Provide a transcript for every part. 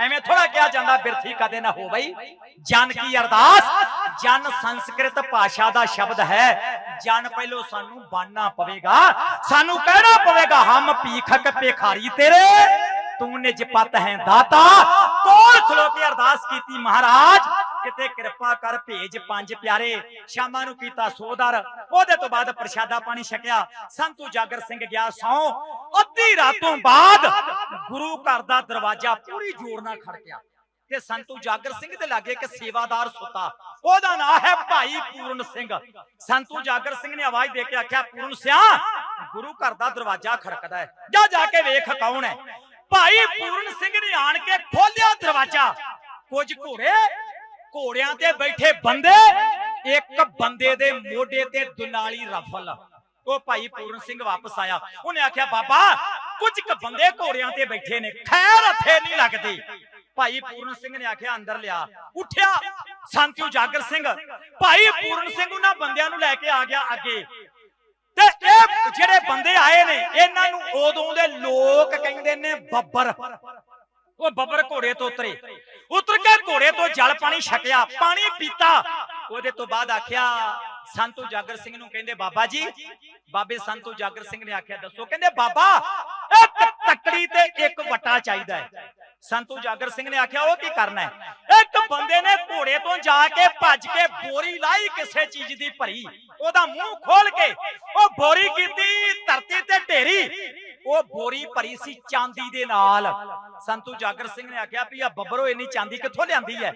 ਐਵੇਂ ਥੋੜਾ ਕਿਹਾ ਜਾਂਦਾ ਬਿਰਥੀ ਕਦੇ ਨਾ ਹੋ ਬਈ। ਜਨ ਕੀ ਅਰਦਾਸ? ਜਨ ਸੰਸਕ੍ਰਿਤ ਭਾਸ਼ਾ ਦਾ ਸ਼ਬਦ ਹੈ। ਜਨ ਪਹਿਲੋ ਸਾਨੂੰ ਬਾਨਣਾ ਪਵੇਗਾ। ਸਾਨੂੰ ਕਹਿਣਾ ਪਵੇਗਾ, ਹਮ ਪੀਖਕ ਭਿਖਾਰੀ ਤੇਰੇ, ਤੂੰ ਨਿਜ ਪਤ ਹੈ ਦਾਤਾ। ਕੋਲ ਖਲੋ ਕੇ ਅਰਦਾਸ ਕੀਤੀ ਮਹਾਰਾਜ? ਕਿਤੇ ਕਿਰਪਾ ਕਰ ਭੇਜ ਪੰਜ ਪਿਆਰੇ। ਸ਼ਾਮਾਂ ਨੂੰ ਕੀਤਾ ਸੋਦਰ। ਉਹਦੇ ਤੋਂ ਬਾਅਦ ਪ੍ਰਸ਼ਾਦਾ ਪਾਣੀ ਛਕਿਆ। ਸੰਤੂ ਜਾਗਰ ਸਿੰਘ ਗਿਆ ਸੌ। ਅੱਧੀ ਰਾਤੋਂ ਬਾਅਦ ਗੁਰੂ ਘਰ ਦਾ ਦਰਵਾਜ਼ਾ ਪੂਰੀ ਜੋਰ ਨਾਲ ਖੜਕਿਆ ਤੇ ਸੰਤੂ ਜਾਗਰ ਸਿੰਘ ਦੇ ਲਾਗੇ ਇੱਕ ਸੇਵਾਦਾਰ ਸੁੱਤਾ। ਉਹਦਾ ਨਾਮ ਹੈ ਭਾਈ ਪੂਰਨ ਸਿੰਘ। ਸੰਤੂ ਜਾਗਰ ਸਿੰਘ ਨੇ ਆਵਾਜ਼ ਦੇ ਕੇ ਆਖਿਆ, ਪੂਰਨ ਸਿਆ, ਗੁਰੂ ਘਰ ਦਾ ਦਰਵਾਜ਼ਾ ਖੜਕਦਾ ਹੈ। ਜਾ ਜਾ ਕੇ ਵੇਖ ਕੌਣ ਹੈ? ਭਾਈ ਪੂਰਨ ਸਿੰਘ ਨੇ ਆਣ ਕੇ ਖੋਲਿਆ ਦਰਵਾਜ਼ਾ। ਕੁਝ ਘੋੜੇ ਘੋੜਿਆਂ ਤੇ ਬੈਠੇ ਬੰਦੇ ਇੱਕ ਬੰਦੇ ਦੇ ਮੋਢੇ ਤੇ ਦੁਨਾਲੀ ਰਫਲ। ਉਹ ਭਾਈ ਪੂਰਨ ਸਿੰਘ ਵਾਪਸ ਆਇਆ। ਉਹਨੇ ਆਖਿਆ ਬਾਬਾ ਕੁਝ ਕ ਬੰਦੇ ਘੋੜਿਆਂ ਤੇ ਬੈਠੇ ਨੇ। ਖੈਰ ਹੱਥੇ ਨਹੀਂ ਲੱਗਦੇ। ਭਾਈ ਪੂਰਨ ਸਿੰਘ ਨੇ ਆਖਿਆ ਅੰਦਰ ਲਿਆ। ਉੱਠਿਆ। ਸੰਤਿਉ ਜਾਗਰ ਸਿੰਘ ਭਾਈ ਪੂਰਨ ਸਿੰਘ ਉਹਨਾਂ ਬੰਦਿਆਂ ਨੂੰ ਲੈ ਕੇ ਆ ਗਿਆ ਅੱਗੇ। ਤੇ ਇਹ ਜਿਹੜੇ ਬੰਦੇ ਆਏ ਨੇ ਇਹਨਾਂ ਨੂੰ ਉਦੋਂ ਦੇ ਲੋਕ ਕਹਿੰਦੇ ਨੇ ਬੱਬਰ। ਉਹ ਬੱਬਰ ਘੋੜੇ ਤੋਂ ਉਤਰੇ। ਉਤਰ ਕੇ ਘੋੜੇ ਤੋਂ ਜਲ ਪਾਣੀ ਛਕਿਆ, ਪਾਣੀ ਪੀਤਾ। ਉਹਦੇ ਤੋਂ ਬਾਅਦ ਆਖਿਆ, ਸੰਤੂ ਜਾਗਰ ਸਿੰਘ ਨੂੰ ਕਹਿੰਦੇ, ਬਾਬਾ ਜੀ, ਬਾਬੇ ਸੰਤੂ ਜਾਗਰ ਸਿੰਘ ਨੇ ਆਖਿਆ, ਦੱਸੋ, ਕਹਿੰਦੇ, ਬਾਬਾ, ਇੱਕ ਤੱਕੜੀ ਤੇ ਇੱਕ ਵਟਾ ਚਾਹੀਦਾ ਹੈ। ਸੰਤੂ ਜਾਗਰ ਸਿੰਘ ਨੇ ਆਖਿਆ, ਉਹ ਕੀ ਕਰਨਾ ਹੈ? ਇੱਕ ਬੰਦੇ ਨੇ ਘੋੜੇ ਤੋਂ ਜਾ ਕੇ ਭੱਜ ਕੇ ਬੋਰੀ ਲਾਈ ਕਿਸੇ ਚੀਜ਼ ਦੀ ਭਰੀ। ਉਹਦਾ ਮੂੰਹ ਖੋਲ ਕੇ ਉਹ ਬੋਰੀ ਕੀਤੀ, ਧਰਤੀ ਤੇ ਢੇਰੀ। ਉਹ ਬੋਰੀ ਭਰੀ ਸੀ ਚਾਂਦੀ ਦੇ ਨਾਲ। ਸੰਤੂ ਜਾਗਰ ਸਿੰਘ ਨੇ ਆਖਿਆ ਵੀ ਆ ਬੱਬਰੋ ਇੰਨੀ ਚਾਂਦੀ ਕਿੱਥੋਂ ਲਿਆਂਦੀ ਹੈ?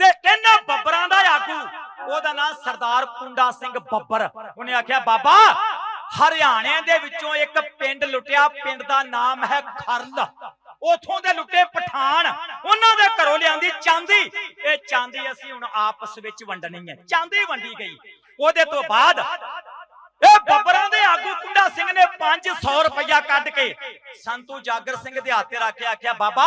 ਤੇ ਇਹਨਾਂ ਬੱਬਰਾਂ ਦਾ ਆਗੂ, ਉਹਦਾ ਨਾਮ ਸਰਦਾਰ ਕੁੰਡਾ ਸਿੰਘ ਬੱਬਰ। ਉਹਨੇ ਆਖਿਆ, ਬਾਬਾ, ਹਰਿਆਣੇ ਦੇ ਵਿੱਚੋਂ ਇੱਕ ਪਿੰਡ ਲੁੱਟਿਆ, ਪਿੰਡ ਦਾ ਨਾਮ ਹੈ ਖਰਲ। ਉਥੋਂ ਦੇ ਲੁੱਟੇ ਪਠਾਨ, ਉਹਨਾਂ ਦੇ ਘਰੋਂ ਲਿਆਂਦੀ ਚਾਂਦੀ। ਇਹ ਚਾਂਦੀ ਅਸੀਂ ਹੁਣ ਆਪਸ ਵਿੱਚ ਵੰਡਣੀ ਹੈ। ਚਾਂਦੀ ਵੰਡੀ ਗਈ। ਉਹਦੇ ਤੋਂ ਬਾਅਦ ਇਹ ਬੱਬਰਾਂ ਦੇ ਆਗੂ 500 ਰੁਪਇਆ ਕੱਢ ਕੇ ਸੰਤੂ ਜਾਗਰ ਸਿੰਘ ਦੇ ਹੱਥੇ ਰੱਖ ਕੇ ਆਖਿਆ, ਬਾਬਾ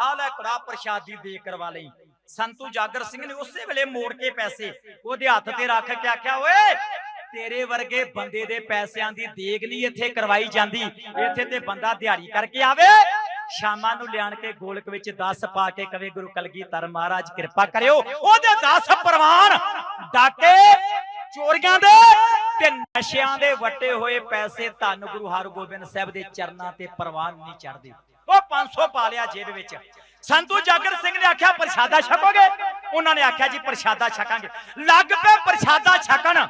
ਆ ਲੈ ਕੜਾ ਪ੍ਰਸ਼ਾਦੀ ਦੇ ਕਰਵਾ ਲਈ। ਸੰਤੂ ਜਾਗਰ ਸਿੰਘ ਨੇ ਉਸੇ ਵੇਲੇ ਮੋੜ ਕੇ ਪੈਸੇ ਉਹਦੇ ਹੱਥ ਤੇ ਰੱਖ ਕੇ ਆਖਿਆ, ਓਏ, ਤੇਰੇ ਵਰਗੇ ਬੰਦੇ ਦੇ ਪੈਸਿਆਂ ਦੀ ਦੇਗ ਨਹੀਂ ਇੱਥੇ ਕਰਵਾਈ ਜਾਂਦੀ। ਇੱਥੇ ਤੇ ਬੰਦਾ ਦਿਹਾੜੀ ਕਰਕੇ ਆਵੇ, ਸ਼ਾਮਾਂ ਨੂੰ ਲਿਆਣ ਕੇ ਗੋਲਕ ਵਿੱਚ 10 ਪਾ ਕੇ ਕਵੇ, ਗੁਰੂ ਕਲਗੀਧਰ ਮਹਾਰਾਜ, ਕਿਰਪਾ ਕਰਿਓ। ਉਹਦੇ 10 ਪ੍ਰਵਾਨ ਡਾਕੇ ਚੋਰੀਆਂ ਦੇ ਤੇ ਨਸ਼ਿਆਂ ਦੇ ਵਟੇ ਹੋਏ ਪੈਸੇ ਧੰਨ ਗੁਰੂ ਹਰਗੋਬਿੰਦ ਸਾਹਿਬ ਦੇ ਚਰਨਾਂ ਤੇ ਪ੍ਰਵਾਨ ਨਹੀਂ ਚੜਦੇ ਉਹ 500 ਪਾ ਲਿਆ ਜੇਬ ਵਿੱਚ। ਸੰਤੂ ਜਾਗਰ ਸਿੰਘ ਨੇ ਆਖਿਆ, ਪ੍ਰਸ਼ਾਦਾ ਛਕੋਗੇ? ਉਹਨਾਂ ਨੇ ਆਖਿਆ, ਜੀ, ਪ੍ਰਸ਼ਾਦਾ ਛਕਾਂਗੇ। ਲੱਗ ਪਏ ਪ੍ਰਸ਼ਾਦਾ ਛਕਣ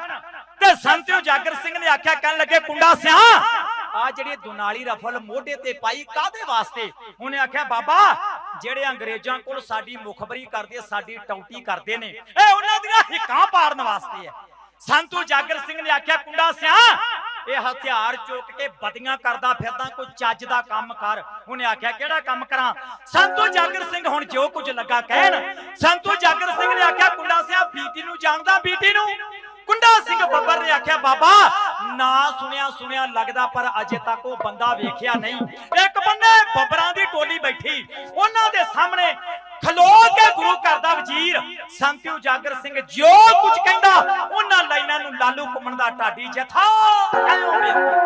ਤੇ ਸੰਤੂ ਜਾਗਰ ਸਿੰਘ ਨੇ ਆਖਿਆ, ਕਹਿਣ ਲੱਗੇ, ਕੁੰਡਾ ਸਿਆ ਆ ਜਿਹੜੀ ਦੁਨਾਲੀ ਰਫਲ ਮੋਢੇ ਤੇ ਪਾਈ ਕਾਦੇ ਵਾਸਤੇ? ਉਹਨੇ ਆਖਿਆ, ਬਾਬਾ, ਜਿਹੜੇ ਅੰਗਰੇਜ਼ਾਂ ਕੋਲ ਸਾਡੀ ਮੁਖਬਰੀ ਕਰਦੇ, ਸਾਡੀ ਟੌਟੀ ਕਰਦੇ ਨੇ, ਇਹ ਉਹਨਾਂ ਦੀਆਂ ਹਿੱਕਾਂ ਪਾੜਨ ਵਾਸਤੇ ਹੈ। ਸੰਤੂ ਜਾਗਰ ਸਿੰਘ ਨੇ ਆਖਿਆ, ਕੁੰਡਾ ਸਿਆ, ਇਹ ਹਥਿਆਰ ਚੁੱਕ ਕੇ ਬਦੀਆਂ ਕਰਦਾ ਫਿਰਦਾ, ਕੋਈ ਚੱਜ ਦਾ ਕੰਮ ਕਰ। ਉਹਨੇ ਆਖਿਆ, ਕਿਹੜਾ ਕੰਮ ਕਰਾਂ? ਸੰਤੂ ਜਾਗਰ ਸਿੰਘ ਹੁਣ ਜੋ ਕੁਝ ਲੱਗਾ ਕਹਿਣ, ਸੰਤੂ ਜਾਗਰ ਸਿੰਘ ਨੇ ਆਖਿਆ, ਕੁੰਡਾ ਸਿਆ ਬੀਟੀ ਨੂੰ ਜਾਣਦਾ ਬੀਟੀ ਨੂੰ? ਕੁੰਡਾ ਸਿੰਘ ਬੱਬਰ ਨੇ ਆਖਿਆ, ਬਾਬਾ, ਨਾ ਸੁਣਿਆ ਸੁਣਿਆ ਲੱਗਦਾ, ਪਰ ਅਜੇ ਤੱਕ ਉਹ ਬੰਦਾ ਵੇਖਿਆ ਨਹੀਂ। ਇੱਕ ਬੰਨੇ ਬੱਬਰਾਂ ਦੀ ਟੋਲੀ ਬੈਠੀ, ਉਹਨਾਂ ਦੇ ਸਾਹਮਣੇ ਖਲੋ ਕੇ ਗੁਰੂ ਘਰ ਦਾ ਵਜ਼ੀਰ। ਸੰਤਿਉ ਜਾਗਰ ਸਿੰਘ ਜੋ ਕੁਝ ਕਹਿੰਦਾ, ਉਹਨਾਂ ਲਾਈਨਾਂ ਨੂੰ ਲਾਲੂ ਘੁੰਮਣ ਦਾ ਢਾਡੀ ਜਥਾ। ਐਉਂ ਵੇਖਦਾ